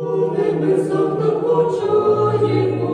У небесах нам почаємо,